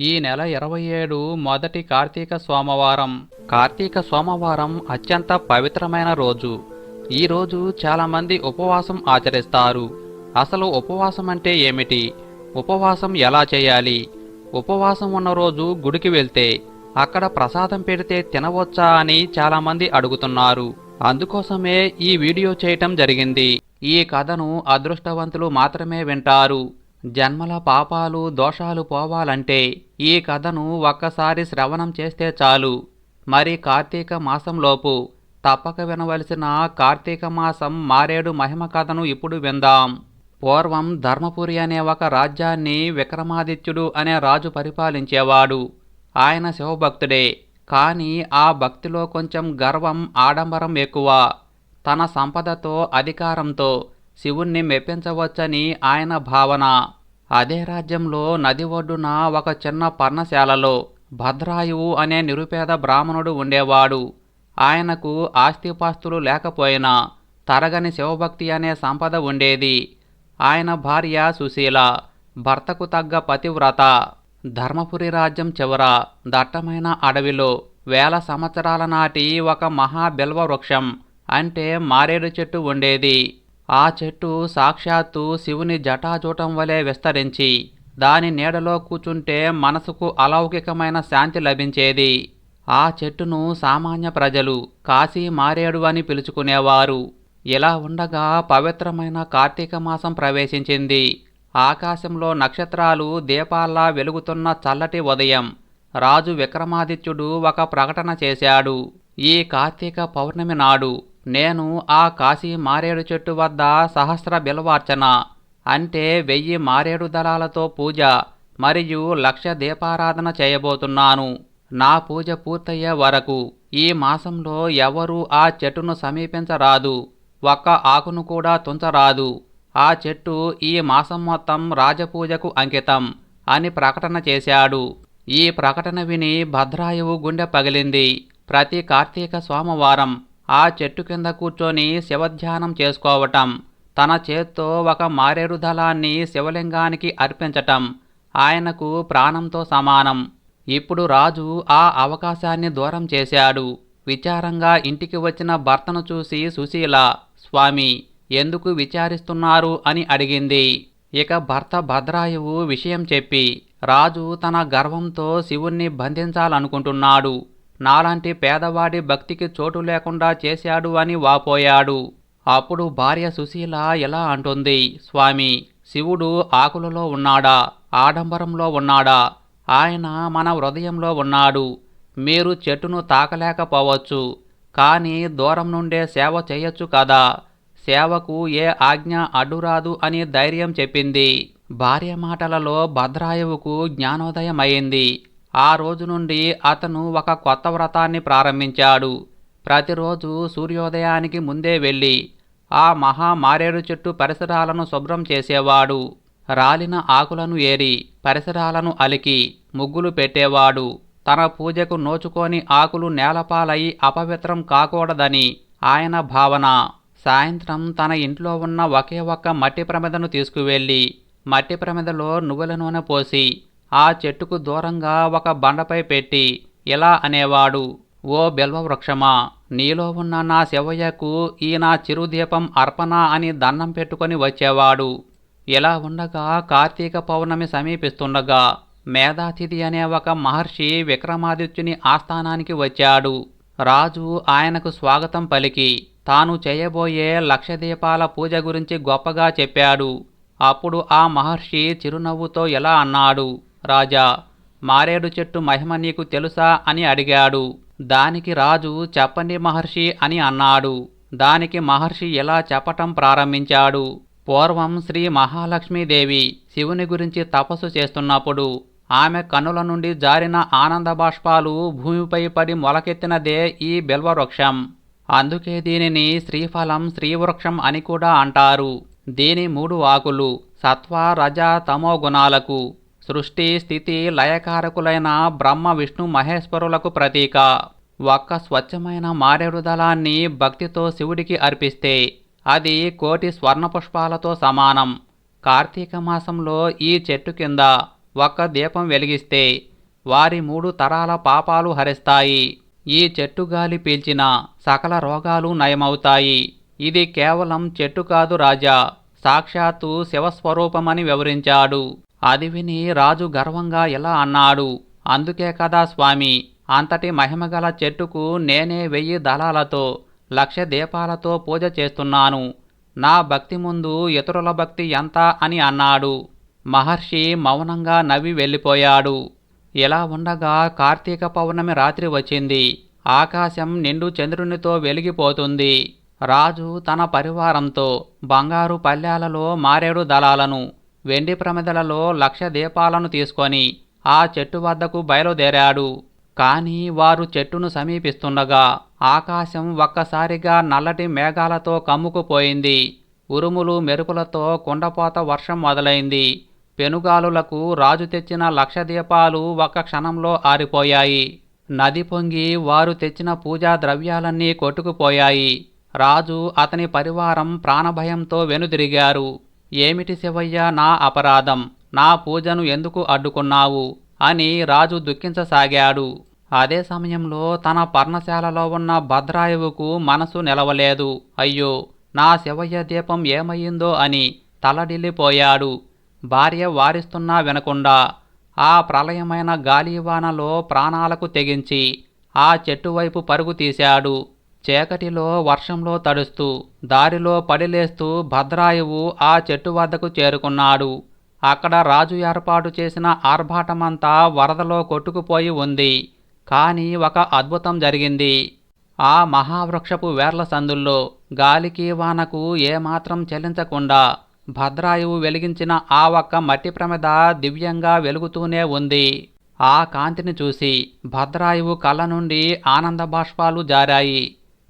ఈ నెల ఇరవై ఏడు మొదటి కార్తీక సోమవారం. కార్తీక సోమవారం అత్యంత పవిత్రమైన రోజు. ఈ రోజు చాలామంది ఉపవాసం ఆచరిస్తారు. అసలు ఉపవాసం అంటే ఏమిటి? ఉపవాసం ఎలా చేయాలి? ఉపవాసం ఉన్న రోజు గుడికి వెళ్తే అక్కడ ప్రసాదం పెడితే తినవచ్చా అని చాలామంది అడుగుతున్నారు. అందుకోసమే ఈ వీడియో చేయటం జరిగింది. ఈ కథను అదృష్టవంతులు మాత్రమే వింటారు. జన్మల పాపాలు దోషాలు పోవాలంటే ఈ కథను ఒక్కసారి శ్రవణం చేస్తే చాలు. మరి కార్తీక మాసంలోపు తప్పక వినవలసిన కార్తీక మాసం మారేడు మహిమ కథను ఇప్పుడు విందాం. పూర్వం ధర్మపురి అనే ఒక రాజ్యాన్ని విక్రమాదిత్యుడు అనే రాజు పరిపాలించేవాడు. ఆయన శివభక్తుడే. కానీ ఆ భక్తిలో కొంచెం గర్వం ఆడంబరం ఎక్కువ. తన సంపదతో అధికారంతో శివుణ్ణి మెప్పించవచ్చని ఆయన భావన. అదే రాజ్యంలో నది ఒడ్డున ఒక చిన్న పర్ణశాలలో భద్రాయువు అనే నిరుపేద బ్రాహ్మణుడు ఉండేవాడు. ఆయనకు ఆస్తిపాస్తులు లేకపోయినా తరగని శివభక్తి అనే సంపద ఉండేది. ఆయన భార్య సుశీల భర్తకు తగ్గ పతివ్రత. ధర్మపురి రాజ్యం చివర దట్టమైన అడవిలో వేల సంవత్సరాల నాటి ఒక మహాబిల్వ వృక్షం అంటే మారేడు చెట్టు ఉండేది. ఆ చెట్టు సాక్షాత్తు శివుని జటాజూటం వలె విస్తరించి దాని నీడలో కూచుంటే మనసుకు అలౌకికమైన శాంతి లభించేది. ఆ చెట్టును సామాన్య ప్రజలు కాశీ మారేడు అని పిలుచుకునేవారు. ఇలా ఉండగా పవిత్రమైన కార్తీక మాసం ప్రవేశించింది. ఆకాశంలో నక్షత్రాలు దీపాల్లా వెలుగుతున్న చల్లటి ఉదయం రాజు విక్రమాదిత్యుడు ఒక ప్రకటన చేశాడు. ఈ కార్తీక పౌర్ణమి నాడు నేను ఆ కాశీ మారేడు చెట్టు వద్ద సహస్ర బిల్వార్చన. అంటే వెయ్యి మారేడు దళాలతో పూజ మరియు లక్ష దీపారాధన చేయబోతున్నాను. నా పూజ పూర్తయ్యే వరకు ఈ మాసంలో ఎవరూ ఆ చెట్టును సమీపించరాదు. ఒక్క ఆకును కూడా తుంచరాదు. ఆ చెట్టు ఈ మాసం మొత్తం రాజపూజకు అంకితం అని ప్రకటన చేశాడు. ఈ ప్రకటన విని భద్రాయువు గుండె పగిలింది. ప్రతి కార్తీక సోమవారం ఆ చెట్టు కింద కూర్చొని శివధ్యానం చేసుకోవటం. తన చేత్తో ఒక మారేడు దళాన్ని శివలింగానికి అర్పించటం. ఆయనకు ప్రాణంతో సమానం. ఇప్పుడు రాజు ఆ అవకాశాన్ని దూరం చేశాడు. విచారంగా ఇంటికి వచ్చిన భర్తను చూసి సుశీల స్వామి ఎందుకు విచారిస్తున్నారు? అని అడిగింది. ఇక భర్త భద్రాయువు విషయం చెప్పి రాజు తన గర్వంతో శివుణ్ణి బంధించాలనుకుంటున్నాడు. నాలాంటి పేదవాడి భక్తికి చోటు లేకుండా చేశాడు అని వాపోయాడు. అప్పుడు భార్య సుశీల ఎలా అంటుంది స్వామి శివుడు ఆకులలో ఉన్నాడా? ఆడంబరంలో ఉన్నాడా? ఆయన మన హృదయంలో ఉన్నాడు. మీరు చెట్టును తాకలేకపోవచ్చు. కానీ దూరం నుండే సేవ చేయొచ్చు కదా. సేవకు ఏ ఆజ్ఞ అడ్డురాదు అని ధైర్యం చెప్పింది. భార్య మాటలలో భద్రాయువుకు జ్ఞానోదయమైంది. ఆ రోజు నుండి అతను ఒక కొత్త వ్రతాన్ని ప్రారంభించాడు. ప్రతిరోజు సూర్యోదయానికి ముందే వెళ్ళి ఆ మహా మారేడు చెట్టు పరిసరాలను శుభ్రం చేసేవాడు. రాలిన ఆకులను ఏరి పరిసరాలను అలికి ముగ్గులు పెట్టేవాడు. తన పూజకు నోచుకొని ఆకులు నేలపాలై అపవిత్రం కాకూడదని ఆయన భావన. సాయంత్రం తన ఇంట్లో ఉన్న ఒకే ఒక్క మట్టి ప్రమిదను తీసుకువెళ్ళి మట్టి ప్రమిదలో నువ్వుల నూనె పోసి ఆ చెట్టుకు దూరంగా ఒక బండపై పెట్టి ఇలా అనేవాడు ఓ బెల్వవృక్షమా నీలో ఉన్న నా శివయ్యకు ఈ నా చిరుదీపం అర్పణ అని దండం పెట్టుకొని వచ్చేవాడు. ఇలా ఉండగా కార్తీక పౌర్ణమి సమీపిస్తుండగా మేధాతిథి అనే ఒక మహర్షి విక్రమాదిత్యుని ఆస్థానానికి వచ్చాడు. రాజు ఆయనకు స్వాగతం పలికి తాను చేయబోయే లక్షదీపాల పూజ గురించి గొప్పగా చెప్పాడు. అప్పుడు ఆ మహర్షి చిరునవ్వుతో ఎలా అన్నాడు రాజా మారేడు చెట్టు మహిమ నీకు తెలుసా అని అడిగాడు. దానికి రాజు చెప్పండి మహర్షి అని అన్నాడు. దానికి మహర్షి ఇలా చెప్పటం ప్రారంభించాడు. పూర్వం శ్రీ మహాలక్ష్మీదేవి శివుని గురించి తపస్సు చేస్తున్నప్పుడు ఆమె కన్నుల నుండి జారిన ఆనంద బాష్పాలు భూమిపై పడి మొలకెత్తినదే ఈ బిల్వవృక్షం. అందుకే దీనిని శ్రీఫలం శ్రీవృక్షం అని కూడా అంటారు. దీని మూడు ఆకులు సత్వ రజ తమో గుణాలకు సృష్టి స్థితి లయకారకులైన బ్రహ్మ విష్ణు మహేశ్వరులకు ప్రతీక. ఒక్క స్వచ్ఛమైన మారేడుదళాన్ని భక్తితో శివుడికి అర్పిస్తే అది కోటి స్వర్ణ పుష్పాలతో సమానం. కార్తీక మాసంలో ఈ చెట్టు కింద ఒక్క దీపం వెలిగిస్తే వారి మూడు తరాల పాపాలు హరిస్తాయి. ఈ చెట్టు గాలి పీల్చిన సకల రోగాలు నయమవుతాయి. ఇది కేవలం చెట్టు కాదు రాజా సాక్షాత్తు శివస్వరూపమని వివరించాడు. అది విని రాజు గర్వంగా ఇలా అన్నాడు? అందుకే కదా స్వామి అంతటి మహిమగల చెట్టుకు నేనే వెయ్యి దళాలతో లక్ష దీపాలతో పూజ చేస్తున్నాను. నా భక్తి ముందు ఇతరుల భక్తి ఎంత అని అన్నాడు. మహర్షి మౌనంగా నవ్వి వెళ్ళిపోయాడు. ఇలా ఉండగా కార్తీక పౌర్ణమి రాత్రి వచ్చింది. ఆకాశం నిండు చంద్రునితో వెలిగిపోతుంది. రాజు తన పరివారంతో బంగారు పల్లెలలో మారేడు దళాలను. వెండి ప్రమిదలలో లక్ష దీపాలను తీసుకొని ఆ చెట్టు వద్దకు బయలుదేరాడు. కానీ వారు చెట్టును సమీపిస్తుండగా ఆకాశం ఒక్కసారిగా నల్లటి మేఘాలతో కమ్ముకుపోయింది. ఉరుములు మెరుపులతో కుండపోత వర్షం మొదలైంది. పెనుగాలులకు రాజు తెచ్చిన లక్ష దీపాలు ఒక్క క్షణంలో ఆరిపోయాయి. నది పొంగి వారు తెచ్చిన పూజా ద్రవ్యాలన్నీ కొట్టుకుపోయాయి. రాజు అతని పరివారం ప్రాణభయంతో వెనుదిరిగారు. ఏమిటి శివయ్య నా అపరాధం? నా పూజను ఎందుకు అడ్డుకున్నావు? అని రాజు దుఃఖించసాగాడు. అదే సమయంలో తన పర్ణశాలలో ఉన్న భద్రాయువుకు మనసు నిలవలేదు. అయ్యో నా శివయ్య దీపం ఏమయ్యిందో అని తలడిల్లిపోయాడు. భార్య వారిస్తున్నా వినకుండా ఆ ప్రళయమైన గాలివానలో ప్రాణాలకు తెగించి ఆ చెట్టు వైపు పరుగు తీశాడు. చీకటిలో వర్షంలో తడుస్తూ దారిలో పడిలేస్తూ భద్రాయువు ఆ చెట్టు వద్దకు చేరుకున్నాడు. అక్కడ రాజు ఏర్పాటు చేసిన ఆర్భాటమంతా వరదలో కొట్టుకుపోయి ఉంది. కానీ ఒక అద్భుతం జరిగింది. ఆ మహావృక్షపు వేర్ల సందుల్లో గాలికి వానకు ఏమాత్రం చెల్లించకుండా భద్రాయువు వెలిగించిన ఆ ఒక్క మట్టి ప్రమిద దివ్యంగా వెలుగుతూనే ఉంది. ఆ కాంతిని చూసి భద్రాయువు కళ్ళ నుండి ఆనంద బాష్పాలు జారాయి.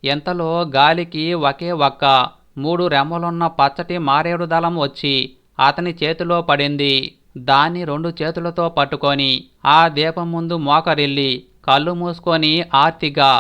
ఎంతలో గాలికి ఒకే ఒక్క మూడు రెమ్మలున్న పచ్చటి మారేడు దళం వచ్చి అతని చేతిలో పడింది. దాన్ని రెండు చేతులతో పట్టుకొని ఆ దీపం ముందు మోకరిల్లి కళ్ళు మూసుకొని ఆర్తిగా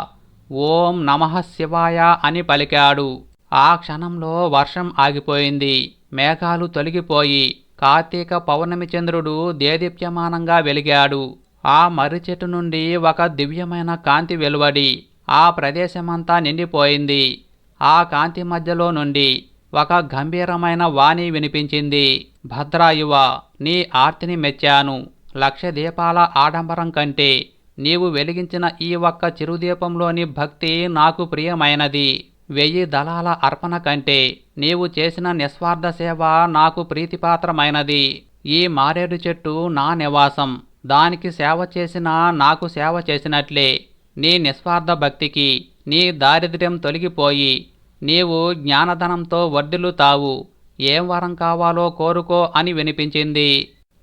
ఓం నమః శివాయ అని పలికాడు. ఆ క్షణంలో వర్షం ఆగిపోయింది. మేఘాలు తొలగిపోయి కార్తీక పౌర్ణమి చంద్రుడు దేదీప్యమానంగా వెలిగాడు. ఆ మర్రి చెట్టు నుండి ఒక దివ్యమైన కాంతి వెలువడి ఆ ప్రదేశమంతా నిండిపోయింది. ఆ కాంతి మధ్యలో నుండి ఒక గంభీరమైన వాణి వినిపించింది. భద్రాయువ నీ ఆర్తిని మెచ్చాను. లక్ష దీపాల ఆడంబరం కంటే నీవు వెలిగించిన ఈ ఒక్క చిరుదీపంలోని భక్తి నాకు ప్రియమైనది. వెయ్యి దళాల అర్పణ కంటే నీవు చేసిన నిస్వార్థ సేవ నాకు ప్రీతిపాత్రమైనది. ఈ మారేడు చెట్టు నా నివాసం. దానికి సేవ చేసినా నాకు సేవ చేసినట్లే. నీ నిస్వార్థ భక్తికి నీ దారిద్ర్యం తొలగిపోయి నీవు జ్ఞానధనంతో వర్ధిల్లుతావు. ఏం వరం కావాలో కోరుకో అని వినిపించింది.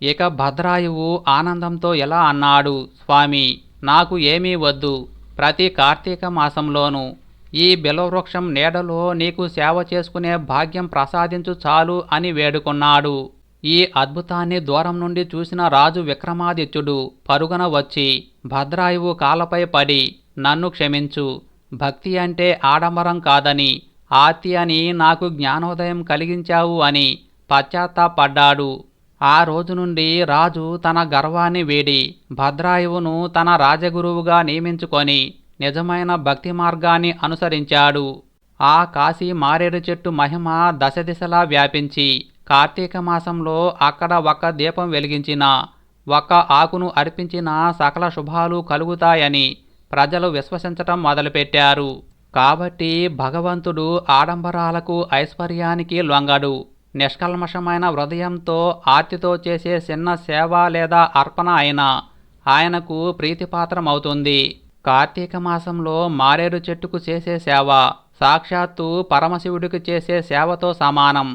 ఇక భద్రాయువు ఆనందంతో ఎలా అన్నాడు స్వామి నాకు ఏమీ వద్దు. ప్రతి కార్తీక మాసంలోనూ ఈ బిలవృక్షం నీడలో నీకు సేవ చేసుకునే భాగ్యం ప్రసాదించు చాలు అని వేడుకున్నాడు. ఈ అద్భుతాన్ని దూరం నుండి చూసిన రాజు విక్రమాదిత్యుడు పరుగున వచ్చి భద్రాయువు కాలపై పడి నన్ను క్షమించు. భక్తి అంటే ఆడంబరం కాదని ఆతి అని నాకు జ్ఞానోదయం కలిగించావు అని పశ్చాత్తాపడ్డాడు. ఆ రోజు నుండి రాజు తన గర్వాన్ని వీడి భద్రాయువును తన రాజగురువుగా నియమించుకొని నిజమైన భక్తి మార్గాన్ని అనుసరించాడు. ఆ కాశీ మారేడు చెట్టు మహిమ దశ దిశలా వ్యాపించి కార్తీక మాసంలో అక్కడ ఒక దీపం వెలిగించిన ఒక్క ఆకును అర్పించిన సకల శుభాలు కలుగుతాయని ప్రజలు విశ్వసించటం మొదలుపెట్టారు. కాబట్టి భగవంతుడు ఆడంబరాలకు ఐశ్వర్యానికి లొంగడు. నిష్కల్మషమైన హృదయంతో ఆర్తితో చేసే చిన్న సేవ లేదా అర్పణ అయినా ఆయనకు ప్రీతిపాత్రమవుతుంది. కార్తీక మాసంలో మారేడు చెట్టుకు చేసే సేవ సాక్షాత్తు పరమశివుడికి చేసే సేవతో సమానం.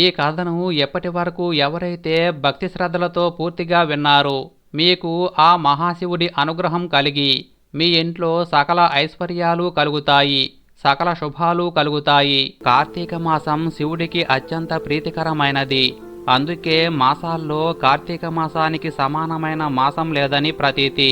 ఈ కథను ఎప్పటి వరకు ఎవరైతే భక్తి శ్రద్ధలతో పూర్తిగా విన్నారో మీకు ఆ మహాశివుడి అనుగ్రహం కలిగి మీ ఇంట్లో సకల ఐశ్వర్యాలు కలుగుతాయి సకల శుభాలు కలుగుతాయి. కార్తీక మాసం శివుడికి అత్యంత ప్రీతికరమైనది. అందుకే మాసాల్లో కార్తీక మాసానికి సమానమైన మాసం లేదని ప్రతీతి.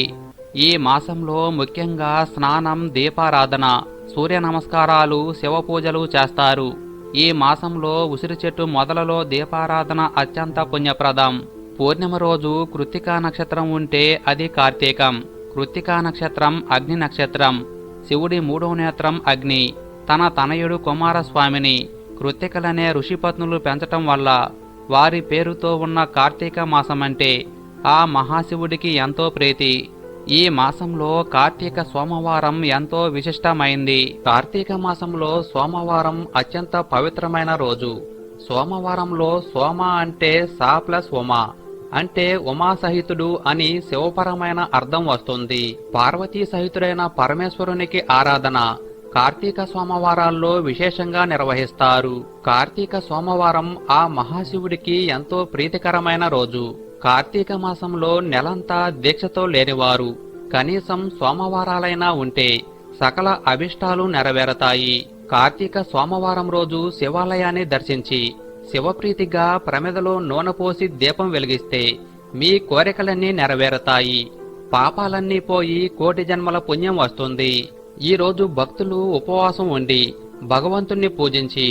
ఈ మాసంలో ముఖ్యంగా స్నానం దీపారాధన సూర్య నమస్కారాలు శివ పూజలు చేస్తారు. ఈ మాసంలో ఉసిరి చెట్టు మొదలలో దీపారాధన అత్యంత పుణ్యప్రదం. పూర్ణిమ రోజు కృత్తికా నక్షత్రం ఉంటే అది కార్తీకం. కృత్తికా నక్షత్రం అగ్ని నక్షత్రం. శివుడి మూడో నేత్రం అగ్ని. తన తనయుడు కుమారస్వామిని. కృత్తికలనే ఋషిపత్నులు పెంచటం వల్ల వారి పేరుతో ఉన్న కార్తీక మాసమంటే ఆ మహాశివుడికి ఎంతో ప్రీతి. ఈ మాసంలో కార్తీక సోమవారం ఎంతో విశిష్టమైంది. కార్తీక మాసంలో సోమవారం అత్యంత పవిత్రమైన రోజు. సోమవారంలో సోమ అంటే సా ప్లస్ ఉమా. అంటే ఉమా సహితుడు అని శివపరమైన అర్థం వస్తుంది. పార్వతీ సహితుడైన పరమేశ్వరునికి ఆరాధన కార్తీక సోమవారాల్లో విశేషంగా నిర్వహిస్తారు. కార్తీక సోమవారం ఆ మహాశివుడికి ఎంతో ప్రీతికరమైన రోజు. కార్తీక మాసంలో నెలంతా దీక్షతో లేనివారు కనీసం సోమవారాలైనా ఉంటే సకల అభిష్టాలు నెరవేరతాయి. కార్తీక సోమవారం రోజు శివాలయాన్ని దర్శించి శివప్రీతిగా ప్రమిదలో నూనె పోసి దీపం వెలిగిస్తే మీ కోరికలన్నీ నెరవేరతాయి. పాపాలన్నీ పోయి కోటి జన్మల పుణ్యం వస్తుంది. ఈ రోజు భక్తులు ఉపవాసం ఉండి భగవంతుణ్ణి పూజించి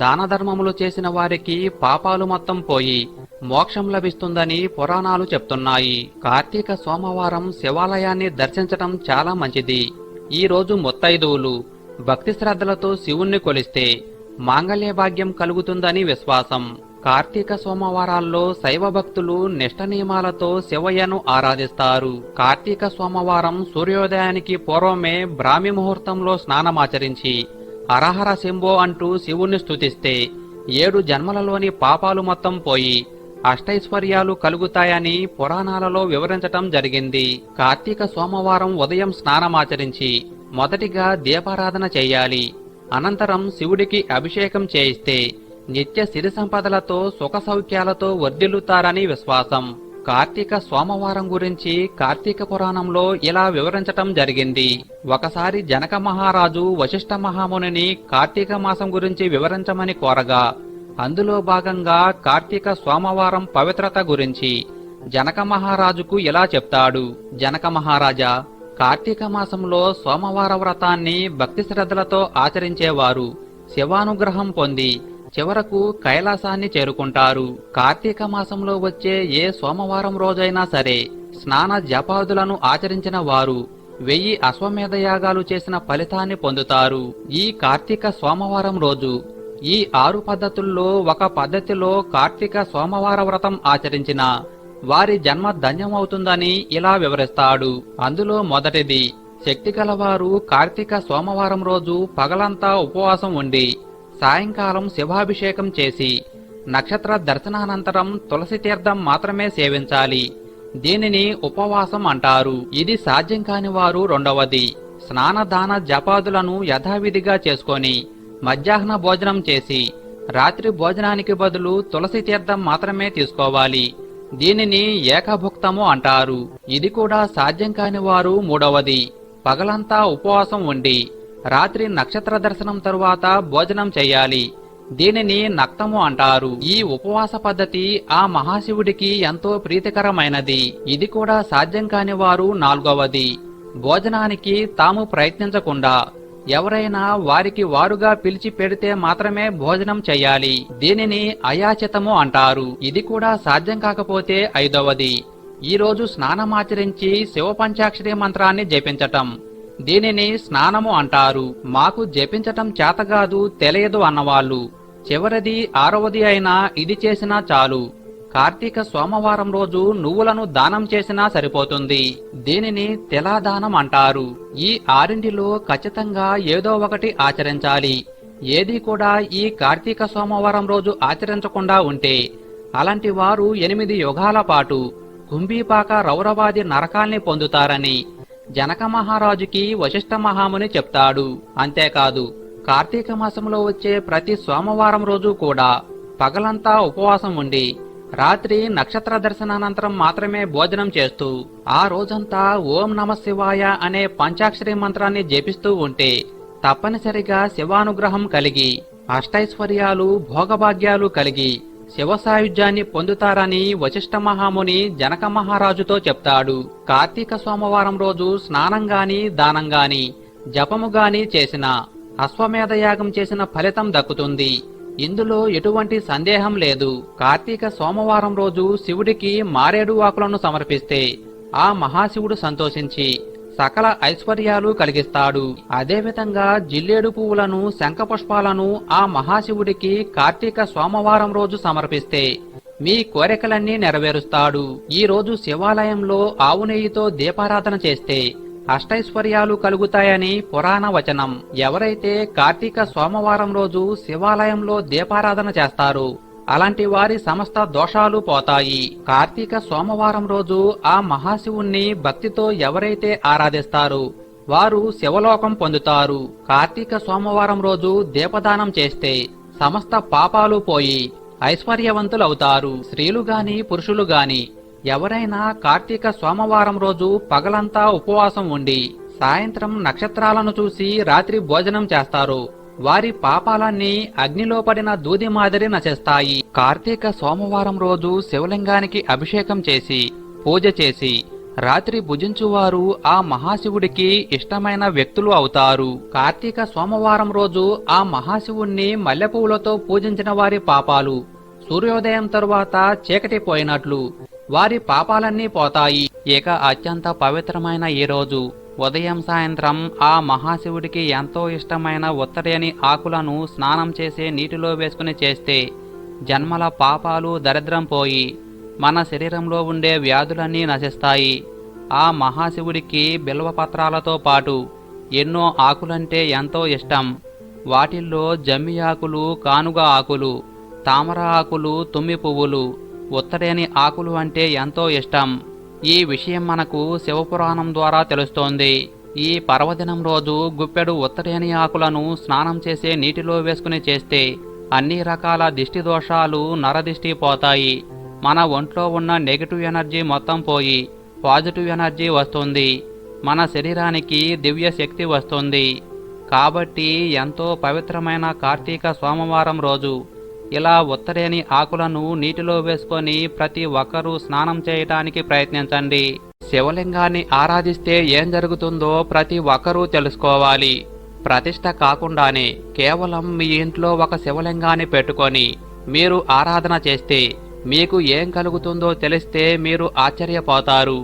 దాన ధర్మములు చేసిన వారికి పాపాలు మొత్తం పోయి మోక్షం లభిస్తుందని పురాణాలు చెప్తున్నాయి. కార్తీక సోమవారం శివాలయాన్ని దర్శించటం చాలా మంచిది. ఈ రోజు ముత్తైదువులు భక్తి శ్రద్ధలతో శివుణ్ణి కొలిస్తే మాంగళ్య భాగ్యం కలుగుతుందని విశ్వాసం. కార్తీక సోమవారాల్లో శైవ భక్తులు నిష్ట నియమాలతో శివయ్యను ఆరాధిస్తారు. కార్తీక సోమవారం సూర్యోదయానికి పూర్వమే బ్రాహ్మి ముహూర్తంలో స్నానమాచరించి అరహర శంభో అంటూ శివుణ్ణి స్తుతిస్తే ఏడు జన్మలలోని పాపాలు మొత్తం పోయి అష్టైశ్వర్యాలు కలుగుతాయని పురాణాలలో వివరించటం జరిగింది. కార్తీక సోమవారం ఉదయం స్నానమాచరించి మొదటిగా దీపారాధన చేయాలి. అనంతరం శివుడికి అభిషేకం చేయిస్తే నిత్య సిరి సంపదలతో సుఖ సౌఖ్యాలతో వర్ధిల్లుతారని విశ్వాసం. కార్తీక సోమవారం గురించి కార్తీక పురాణంలో ఇలా వివరించటం జరిగింది. ఒకసారి జనక మహారాజు వశిష్ఠ మహామునిని కార్తీక మాసం గురించి వివరించమని కోరగా అందులో భాగంగా కార్తీక సోమవారం పవిత్రత గురించి జనక మహారాజుకు ఇలా చెప్తాడు? జనక మహారాజా కార్తీక మాసంలో సోమవార వ్రతాన్ని భక్తి శ్రద్ధలతో ఆచరించేవారు. శివానుగ్రహం పొంది చివరకు కైలాసాన్ని చేరుకుంటారు. కార్తీక మాసంలో వచ్చే ఏ సోమవారం రోజైనా సరే స్నాన జపాదులను ఆచరించిన వారు వెయ్యి అశ్వమేధ యాగాలు చేసిన ఫలితాన్ని పొందుతారు. ఈ కార్తీక సోమవారం రోజు ఈ ఆరు పద్ధతుల్లో ఒక పద్ధతిలో కార్తీక సోమవార వ్రతం ఆచరించిన వారి జన్మ ధన్యమవుతుందని ఇలా వివరిస్తాడు. అందులో మొదటిది శక్తి గలవారు కార్తీక సోమవారం రోజు పగలంతా ఉపవాసం ఉండి సాయంకాలం శివాభిషేకం చేసి నక్షత్ర దర్శనానంతరం తులసి తీర్థం మాత్రమే సేవించాలి. దీనిని ఉపవాసం అంటారు. ఇది సాధ్యం కాని వారు రెండవది స్నానదాన జపాదులను యథావిధిగా చేసుకొని మధ్యాహ్న భోజనం చేసి రాత్రి భోజనానికి బదులు తులసి తీర్థం మాత్రమే తీసుకోవాలి. దీనిని ఏకభుక్తము అంటారు. ఇది కూడా సాధ్యం కాని వారు మూడవది. పగలంతా ఉపవాసం ఉండి రాత్రి నక్షత్ర దర్శనం తరువాత భోజనం చేయాలి. దీనిని నక్తము అంటారు. ఈ ఉపవాస పద్ధతి ఆ మహాశివుడికి ఎంతో ప్రీతికరమైనది. ఇది కూడా సాధ్యం కాని వారు నాలుగవది. భోజనానికి తాము ప్రయత్నించకుండా ఎవరైనా వారికి వారుగా పిలిచి పెడితే మాత్రమే భోజనం చేయాలి. దీనిని అయాచితము అంటారు. ఇది కూడా సాధ్యం కాకపోతే ఐదవది. ఈరోజు స్నానమాచరించి శివ పంచాక్షరి మంత్రాన్ని జపించటం. దీనిని స్నానము అంటారు. మాకు జపించటం చేతగాదు తెలియదు అన్నవాళ్ళు. చివరిది ఆరవది అయినా ఇది చేసినా చాలు. కార్తీక సోమవారం రోజు నువ్వులను దానం చేసినా సరిపోతుంది. దీనిని తిలాదానం అంటారు. ఈ ఆరింటిలో ఖచ్చితంగా ఏదో ఒకటి ఆచరించాలి. ఏది కూడా ఈ కార్తీక సోమవారం రోజు ఆచరించకుండా ఉంటే అలాంటి వారు ఎనిమిది యుగాల పాటు కుంభీపాక రౌరవాది నరకాల్ని పొందుతారని జనక మహారాజుకి వశిష్ఠ మహాముని చెప్తాడు. అంతేకాదు కార్తీక మాసంలో వచ్చే ప్రతి సోమవారం రోజు కూడా పగలంతా ఉపవాసం ఉండి రాత్రి నక్షత్ర దర్శనానంతరం మాత్రమే భోజనం చేస్తూ ఆ రోజంతా ఓం నమ శివాయ అనే పంచాక్షరి మంత్రాన్ని జపిస్తూ ఉంటే తప్పనిసరిగా శివానుగ్రహం కలిగి అష్టైశ్వర్యాలు భోగభాగ్యాలు కలిగి శివ సాయుధ్యాన్ని పొందుతారని వశిష్ఠ మహాముని జనక మహారాజుతో చెప్తాడు. కార్తీక సోమవారం రోజు స్నానం దానంగాని జపముగాని జపము చేసిన అశ్వమేధ యాగం చేసిన ఫలితం దక్కుతుంది. ఇందులో ఎటువంటి సందేహం లేదు. కార్తీక సోమవారం రోజు శివుడికి మారేడు ఆకులను సమర్పిస్తే ఆ మహాశివుడు సంతోషించి సకల ఐశ్వర్యాలు కలిగిస్తాడు. అదేవిధంగా జిల్లేడు పువ్వులను శంఖపుష్పాలను ఆ మహాశివుడికి కార్తీక సోమవారం రోజు సమర్పిస్తే మీ కోరికలన్నీ నెరవేరుస్తాడు. ఈ రోజు శివాలయంలో ఆవు నెయ్యితో దీపారాధన చేస్తే అష్టైశ్వర్యాలు కలుగుతాయని పురాణ వచనం. ఎవరైతే కార్తీక సోమవారం రోజు శివాలయంలో దీపారాధన చేస్తారు అలాంటి వారి సమస్త దోషాలు పోతాయి. కార్తీక సోమవారం రోజు ఆ మహాశివుణ్ణి భక్తితో ఎవరైతే ఆరాధిస్తారు వారు శివలోకం పొందుతారు. కార్తీక సోమవారం రోజు దీపదానం చేస్తే సమస్త పాపాలు పోయి ఐశ్వర్యవంతులవుతారు. స్త్రీలు గాని పురుషులు గాని ఎవరైనా కార్తీక సోమవారం రోజు పగలంతా ఉపవాసం ఉండి సాయంత్రం నక్షత్రాలను చూసి రాత్రి భోజనం చేస్తారు. వారి పాపాలన్నీ అగ్నిలో పడిన దూది మాదిరి నశిస్తాయి. కార్తీక సోమవారం రోజు శివలింగానికి అభిషేకం చేసి పూజ చేసి రాత్రి భుజించువారు ఆ మహాశివుడికి ఇష్టమైన వ్యక్తులు అవుతారు. కార్తీక సోమవారం రోజు ఆ మహాశివుణ్ణి మల్లెపూలతో పూజించిన వారి పాపాలు సూర్యోదయం తరువాత చీకటి పోయినట్లు. వారి పాపాలన్నీ పోతాయి. ఇక అత్యంత పవిత్రమైన ఈ రోజు. ఉదయం సాయంత్రం ఆ మహాశివుడికి ఎంతో ఇష్టమైన ఉత్తరేని ఆకులను స్నానం చేసే నీటిలో వేసుకుని చేస్తే జన్మల పాపాలు దరిద్రం పోయి మన శరీరంలో ఉండే వ్యాధులన్నీ నశిస్తాయి. ఆ మహాశివుడికి బిల్వపత్రాలతో పాటు ఎన్నో ఆకులంటే ఎంతో ఇష్టం. వాటిల్లో జమ్మి ఆకులు కానుగ ఆకులు తామర ఆకులు తుమ్మి పువ్వులు ఉత్తరేని ఆకులు అంటే ఎంతో ఇష్టం. ఈ విషయం మనకు శివపురాణం ద్వారా తెలుస్తోంది. ఈ పర్వదినం రోజు గుప్పెడు ఉత్తరేని ఆకులను స్నానం చేసే నీటిలో వేసుకుని చేస్తే అన్ని రకాల దిష్టి దోషాలు నరదిష్టి పోతాయి. మన ఒంట్లో ఉన్న నెగిటివ్ ఎనర్జీ మొత్తం పోయి పాజిటివ్ ఎనర్జీ వస్తుంది. మన శరీరానికి దివ్య శక్తి వస్తుంది. కాబట్టి ఎంతో పవిత్రమైన కార్తీక సోమవారం రోజు ఇలా ఉత్తరేని ఆకులను నీటిలో వేసుకొని ప్రతి ఒక్కరూ స్నానం చేయటానికి ప్రయత్నించండి. శివలింగాన్ని ఆరాధిస్తే ఏం జరుగుతుందో ప్రతి ఒక్కరూ తెలుసుకోవాలి. ప్రతిష్ట కాకుండానే కేవలం మీ ఇంట్లో ఒక శివలింగాన్ని పెట్టుకొని మీరు ఆరాధన చేస్తే మీకు ఏం కలుగుతుందో తెలిస్తే మీరు ఆశ్చర్యపోతారు.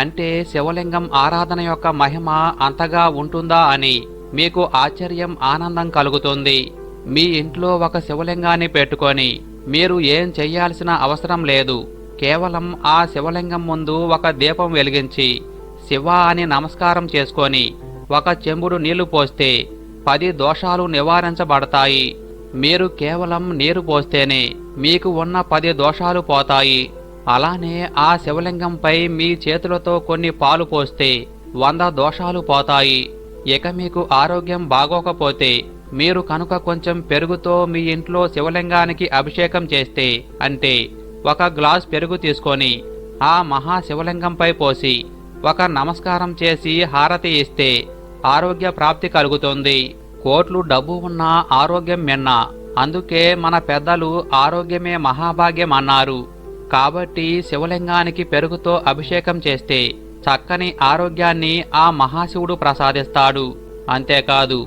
అంటే శివలింగం ఆరాధన యొక్క మహిమ అంతగా ఉంటుందా అని మీకు ఆశ్చర్యం ఆనందం కలుగుతుంది. మీ ఇంట్లో ఒక శివలింగాన్ని పెట్టుకొని మీరు ఏం చెయ్యాల్సిన అవసరం లేదు. కేవలం ఆ శివలింగం ముందు ఒక దీపం వెలిగించి శివ అని నమస్కారం చేసుకొని ఒక చెంబుడు నీళ్ళు పోస్తే పది దోషాలు నివారించబడతాయి. మీరు కేవలం నీరు పోస్తేనే మీకు ఉన్న పది దోషాలు పోతాయి. అలానే ఆ శివలింగంపై మీ చేతులతో కొన్ని పాలు పోస్తే వంద దోషాలు పోతాయి. ఇక మీకు ఆరోగ్యం బాగోకపోతే మీరు కనుక కొంచెం పెరుగుతో మీ ఇంట్లో శివలింగానికి అభిషేకం చేస్తే అంటే ఒక గ్లాస్ పెరుగు తీసుకొని ఆ మహా శివలింగంపై పోసి ఒక నమస్కారం చేసి హారతి ఇస్తే ఆరోగ్య ప్రాప్తి కలుగుతుంది. కోట్లు డబ్బు ఉన్న ఆరోగ్యం మిన్న అందుకే మన పెద్దలు ఆరోగ్యమే మహాభాగ్యం అన్నారు. కాబట్టి శివలింగానికి పెరుగుతో అభిషేకం చేస్తే చక్కని ఆరోగ్యాన్ని ఆ మహాశివుడు ప్రసాదిస్తాడు. అంతేకాదు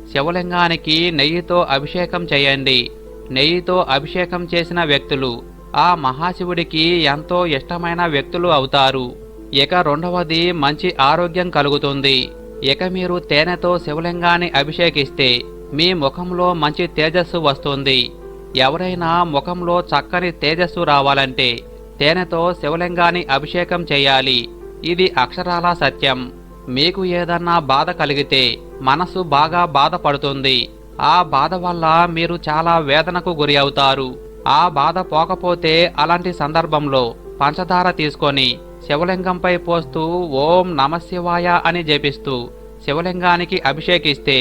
శివలింగానికి నెయ్యితో అభిషేకం చేయండి. నెయ్యితో అభిషేకం చేసిన వ్యక్తులు ఆ మహాశివుడికి ఎంతో ఇష్టమైన వ్యక్తులు అవుతారు. ఇక రెండవది మంచి ఆరోగ్యం కలుగుతుంది. ఇక మీరు తేనెతో శివలింగాన్ని అభిషేకిస్తే మీ ముఖంలో మంచి తేజస్సు వస్తుంది. ఎవరైనా ముఖంలో చక్కని తేజస్సు రావాలంటే తేనెతో శివలింగాన్ని అభిషేకం చేయాలి. ఇది అక్షరాల సత్యం. మీకు ఏదన్నా బాధ కలిగితే మనసు బాగా బాధపడుతుంది. ఆ బాధ వల్ల మీరు చాలా వేదనకు గురి అవుతారు. ఆ బాధ పోకపోతే అలాంటి సందర్భంలో పంచదార తీసుకొని శివలింగంపై పోస్తూ ఓం నమశివాయ అని జపిస్తూ శివలింగానికి అభిషేకిస్తే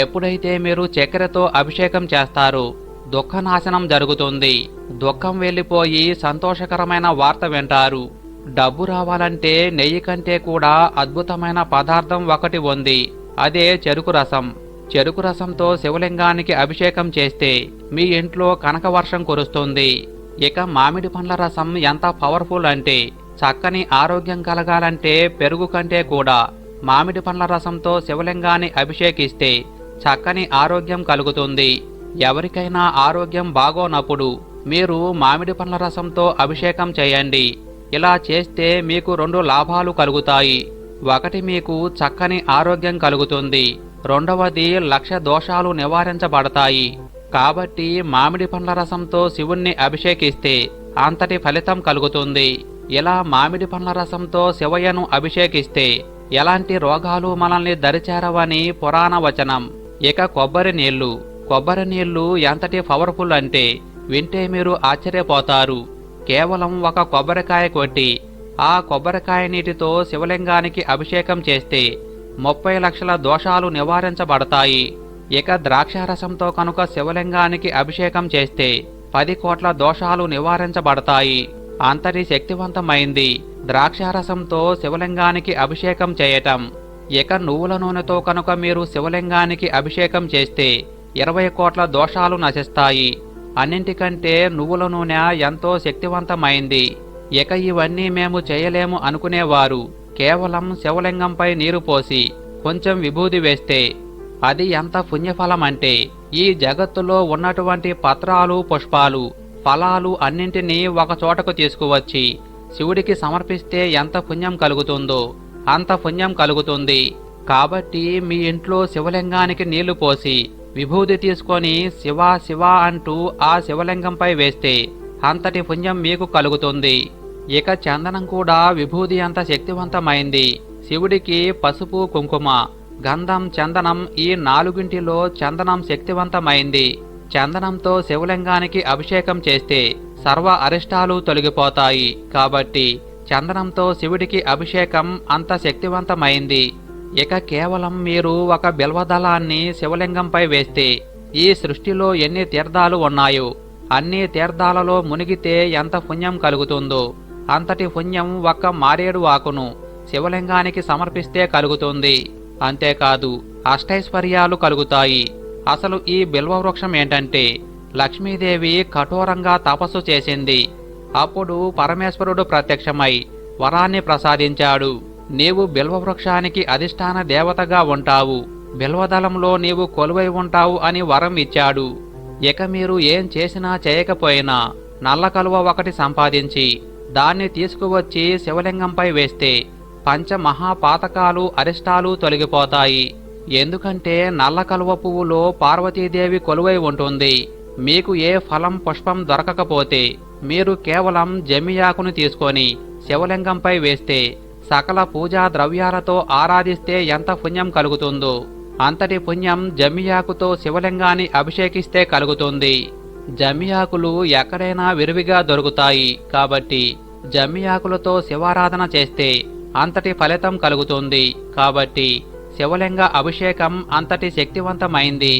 ఎప్పుడైతే మీరు చక్కెరతో అభిషేకం చేస్తారు దుఃఖనాశనం జరుగుతుంది. దుఃఖం వెళ్ళిపోయి సంతోషకరమైన వార్త వింటారు. డబ్బు రావాలంటే నెయ్యి కంటే కూడా అద్భుతమైన పదార్థం ఒకటి ఉంది. అదే చెరుకు రసం. చెరుకు రసంతో శివలింగానికి అభిషేకం చేస్తే మీ ఇంట్లో కనకవర్షం కురుస్తుంది. ఇక మామిడి పండ్ల రసం ఎంత పవర్ఫుల్ అంటే చక్కని ఆరోగ్యం కలగాలంటే పెరుగు కంటే కూడా మామిడి పండ్ల రసంతో శివలింగాన్ని అభిషేకిస్తే చక్కని ఆరోగ్యం కలుగుతుంది. ఎవరికైనా ఆరోగ్యం బాగోనప్పుడు మీరు మామిడి పండ్ల రసంతో అభిషేకం చేయండి. ఇలా చేస్తే మీకు రెండు లాభాలు కలుగుతాయి. ఒకటి మీకు చక్కని ఆరోగ్యం కలుగుతుంది. రెండవది లక్ష దోషాలు నివారించబడతాయి. కాబట్టి మామిడి పండ్ల రసంతో శివుణ్ణి అభిషేకిస్తే అంతటి ఫలితం కలుగుతుంది. ఇలా మామిడి పండ్ల రసంతో శివయ్యను అభిషేకిస్తే ఎలాంటి రోగాలు మనల్ని దరిచేరవని పురాణ వచనం. ఇక కొబ్బరి నీళ్ళు కొబ్బరి నీళ్ళు ఎంతటి పవర్ఫుల్ అంటే వింటే మీరు ఆశ్చర్యపోతారు. కేవలం ఒక కొబ్బరికాయ కొట్టి ఆ కొబ్బరికాయ నీటితో శివలింగానికి అభిషేకం చేస్తే ముప్పై లక్షల దోషాలు నివారించబడతాయి. ఇక ద్రాక్షారసంతో కనుక శివలింగానికి అభిషేకం చేస్తే పది కోట్ల దోషాలు నివారించబడతాయి. అంతటి శక్తివంతమైంది ద్రాక్షారసంతో శివలింగానికి అభిషేకం చేయటం. ఇక నువ్వుల నూనెతో కనుక మీరు శివలింగానికి అభిషేకం చేస్తే ఇరవై కోట్ల దోషాలు నశిస్తాయి. అన్నింటికంటే నువ్వుల నూనె ఎంతో శక్తివంతమైంది. ఇక ఇవన్నీ మేము చేయలేము అనుకునేవారు. కేవలం శివలింగంపై నీరు పోసి కొంచెం విభూది వేస్తే అది ఎంత పుణ్యఫలమంటే ఈ జగత్తులో ఉన్నటువంటి పత్రాలు పుష్పాలు ఫలాలు అన్నింటినీ ఒక చోటకు తీసుకువచ్చి శివుడికి సమర్పిస్తే ఎంత పుణ్యం కలుగుతుందో అంత పుణ్యం కలుగుతుంది. కాబట్టి మీ ఇంట్లో శివలింగానికి నీళ్ళు పోసి విభూది తీసుకొని శివ శివ అంటూ ఆ శివలింగంపై వేస్తే అంతటి పుణ్యం మీకు కలుగుతుంది. ఇక చందనం కూడా విభూది అంత శక్తివంతమైంది. శివుడికి పసుపు కుంకుమ గంధం చందనం ఈ నాలుగింటిలో చందనం శక్తివంతమైంది. చందనంతో శివలింగానికి అభిషేకం చేస్తే సర్వ అరిష్టాలు తొలగిపోతాయి. కాబట్టి చందనంతో శివుడికి అభిషేకం అంత శక్తివంతమైంది. ఇక కేవలం మీరు ఒక బిల్వదళాన్ని శివలింగంపై వేస్తే ఈ సృష్టిలో ఎన్ని తీర్థాలు ఉన్నాయో అన్ని తీర్థాలలో మునిగితే ఎంత పుణ్యం కలుగుతుందో అంతటి పుణ్యం ఒక్క మారేడు ఆకును శివలింగానికి సమర్పిస్తే కలుగుతుంది. అంతేకాదు అష్టైశ్వర్యాలు కలుగుతాయి. అసలు ఈ బిల్వవృక్షం ఏంటంటే లక్ష్మీదేవి కఠోరంగా తపస్సు చేసింది. అప్పుడు పరమేశ్వరుడు ప్రత్యక్షమై వరాన్ని ప్రసాదించాడు. నీవు బిల్వవృక్షానికి అధిష్టాన దేవతగా ఉంటావు. బిల్వదళంలో నీవు కొలువై ఉంటావు అని వరం ఇచ్చాడు. ఇక మీరు ఏం చేసినా చేయకపోయినా నల్ల కలువ ఒకటి సంపాదించి దాన్ని తీసుకువచ్చి శివలింగంపై వేస్తే పంచమహాపాతకాలు అరిష్టాలు తొలగిపోతాయి. ఎందుకంటే నల్ల కలువ పువ్వులో పార్వతీదేవి కొలువై ఉంటుంది. మీకు ఏ ఫలం పుష్పం దొరకకపోతే మీరు కేవలం జమియాకును తీసుకొని శివలింగంపై వేస్తే సకల పూజా ద్రవ్యాలతో ఆరాధిస్తే ఎంత పుణ్యం కలుగుతుందో అంతటి పుణ్యం జమియాకుతో శివలింగాన్ని అభిషేకిస్తే కలుగుతుంది. జమియాకులు ఎక్కడైనా విరివిగా దొరుకుతాయి కాబట్టి జమియాకులతో శివారాధన చేస్తే అంతటి ఫలితం కలుగుతుంది కాబట్టి శివలింగ అభిషేకం అంతటి శక్తివంతమైంది.